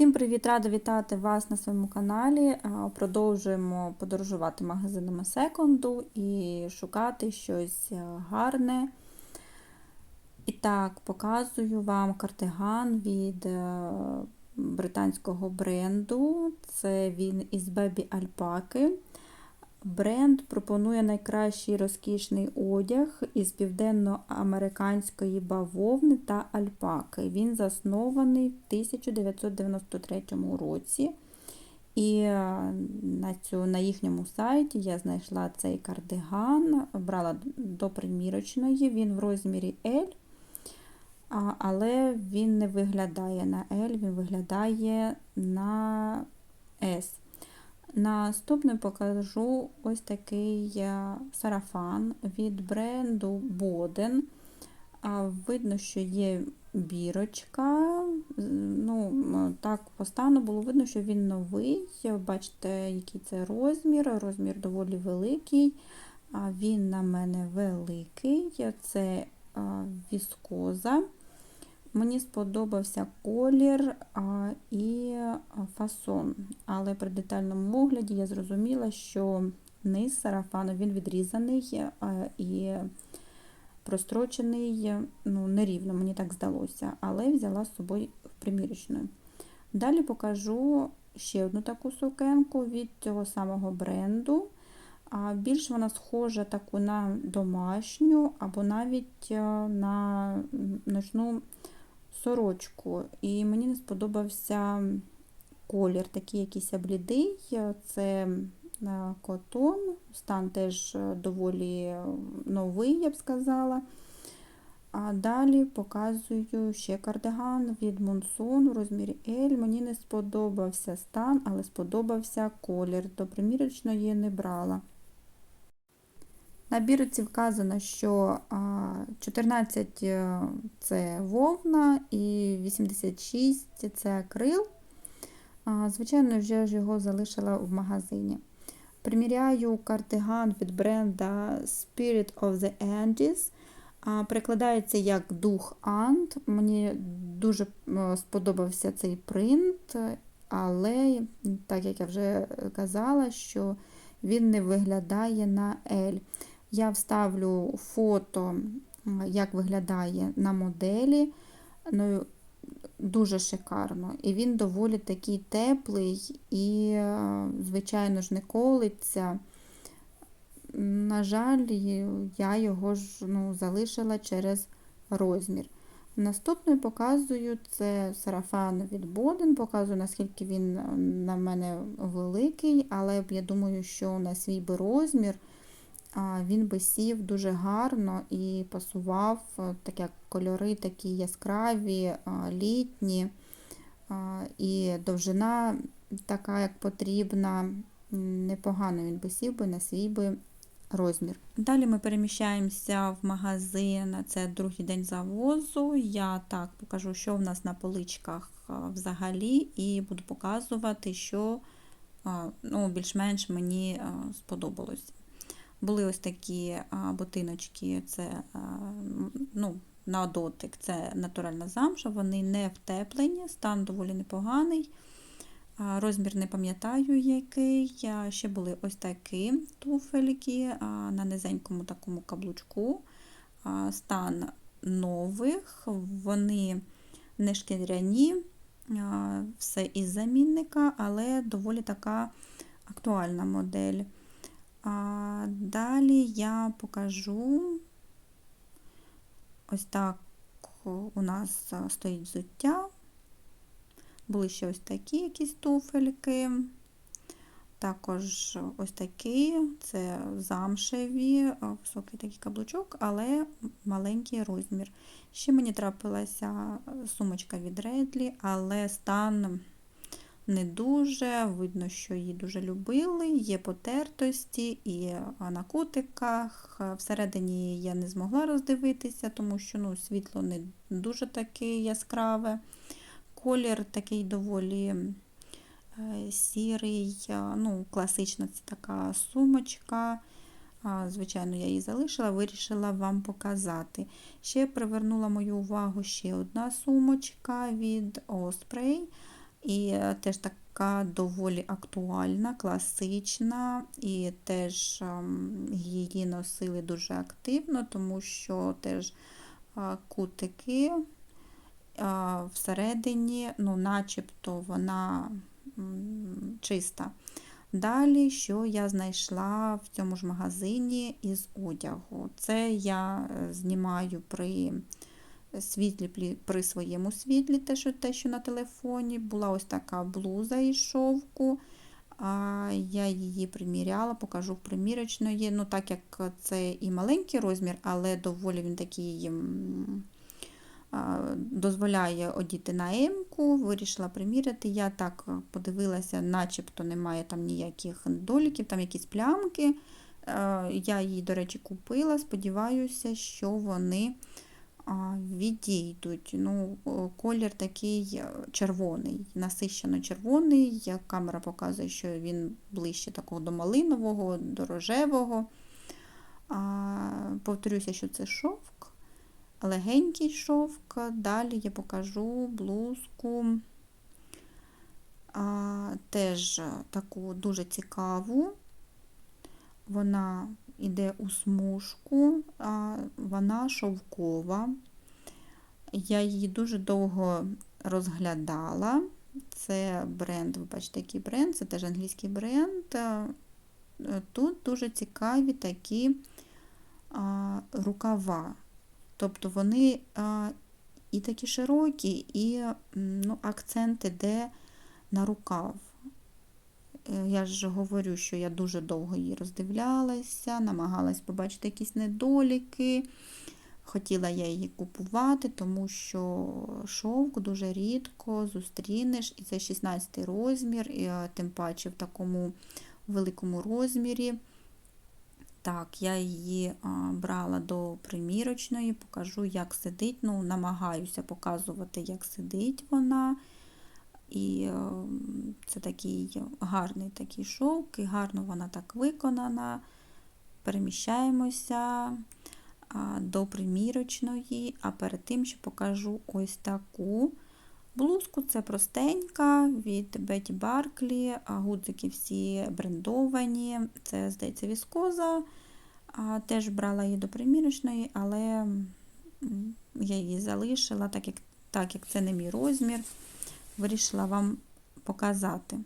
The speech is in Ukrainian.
Всім привіт! Рада вітати вас на своєму каналі. Продовжуємо подорожувати магазинами секонду і шукати щось е, гарне. І так, показую вам картиган від е, британського бренду. Це він із Бебі Альпаки. Бренд пропонує найкращий розкішний одяг із південноамериканської бавовни та альпаки. Він заснований в 1993 році. І е, на цю, на їхньому сайті я знайшла цей кардиган, брала до примірочної, він в розмірі L, але він не виглядає на L, він виглядає на S. Наступним покажу ось такий е, сарафан від бренду Boden. Видно, що є бірочка. Ну, Так, по стану було видно, що він новий. Бачите, який це розмір. Розмір доволі великий. Він на мене великий. Це віскоза. Мені сподобався колір а, і фасон, але при детальному огляді я зрозуміла, що низ сарафану він відрізаний а, і прострочений ну, нерівно, мені так здалося, але взяла з собою в примірочну. Далі покажу ще одну таку сукенку від цього самого бренду. А Більш вона схожа таку на домашню або навіть на ночну сорочку, і мені не сподобався колір, такий якийсь блідий. Це е, котон, стан теж доволі новий, я б сказала. А далі показую ще кардиган від Monsoon у розмірі L. Мені не сподобався стан, але сподобався колір. До примірочної не брала. На бірці вказано, що 14 е, це вовна і 86 це акрил. Звичайно, вже ж його залишила в магазині. Приміряю картиган від бренда Spirit of the Andes. Перекладається як дух Анд. Мені дуже сподобався цей принт, але, так як я вже казала, що він не виглядає на L. Я вставлю фото, як виглядає на моделі. Ну, Дуже шикарно. І він доволі такий теплий і, звичайно ж, не колиться. На жаль, я його ж ну, залишила через розмір. Наступною показую це сарафан від Боден, показую, наскільки він на мене великий, але я думаю, що на свій би розмір він би сів дуже гарно і пасував, е, так як кольори такі яскраві, літні, і довжина така, як потрібна, непогано він би сів би на свій би розмір. Далі ми переміщаємося в магазин, це другий день завозу. Я так покажу, що в нас на поличках взагалі, і буду показувати, що ну, більш-менш мені сподобалось. Були ось такі ботиночки, це ну, на дотик, це натуральна замша, вони не втеплені, стан доволі непоганий. Розмір не пам'ятаю, який. Ще були ось такі туфельки на низенькому такому каблучку. Стан нових, вони не шкіряні, все із замінника, але доволі така актуальна модель. А Далі я покажу ось так у нас стоїть взуття. Були ще ось такі якісь туфельки. Також ось такі, це замшеві, високий такий каблучок, але маленький розмір. Ще мені трапилася сумочка від Редлі, але стан не дуже, видно, що її дуже любили, є потертості і на кутиках. Всередині я не змогла роздивитися, тому що ну, світло не дуже таке яскраве. Колір такий доволі сірий, ну, класична це така сумочка. Звичайно, я її залишила, вирішила вам показати. Ще привернула мою увагу ще одна сумочка від Osprey. І е, теж така доволі актуальна, класична, і теж ем, її носили дуже активно, тому що теж кутики всередині, ну, начебто вона чиста. Далі, що я знайшла в цьому ж магазині із одягу. Це я е, знімаю при світлі, при своєму світлі, те, що, те, що на телефоні. Була ось така блуза із шовку. А, я її приміряла, покажу в примірочної. Ну, так як це і маленький розмір, але доволі він такий. дозволяє одіти на М-ку, вирішила приміряти. Я так подивилася, начебто немає там ніяких недоліків, там якісь плямки. Я її, до речі, купила. Сподіваюся, що вони відійдуть. Ну, колір такий е, червоний, насищено червоний. Я- Камера показує, що він ближче такого до малинового, до рожевого. А, Повторюся, що це шовк легенький шовк. Далі я покажу блузку а, теж таку дуже цікаву. Вона йде у смужку, вона шовкова. Я її дуже довго розглядала. Це бренд, ви бачите, який бренд, це теж англійський бренд. Е, Тут дуже цікаві такі рукава. Тобто вони і такі широкі, і ну, акцент іде на рукав. Е, Я ж говорю, що я дуже довго її роздивлялася, намагалась побачити якісь недоліки. Хотіла я її купувати, тому що шовк дуже рідко зустрінеш, і це 16 розмір, і е, тим паче в такому великому розмірі. Так, я її брала до примірочної, покажу, як сидить. Ну, намагаюся показувати, як сидить вона. І е, це такий гарний такий шовк, і гарно вона так виконана. Переміщаємося до примірочної, а перед тим ще покажу ось таку блузку. Це простенька від Betty Barkley, гудзики всі брендовані. Це, здається, віскоза. Теж брала її до примірочної, але я її залишила, так як, так як це не мій розмір, вирішила вам показати.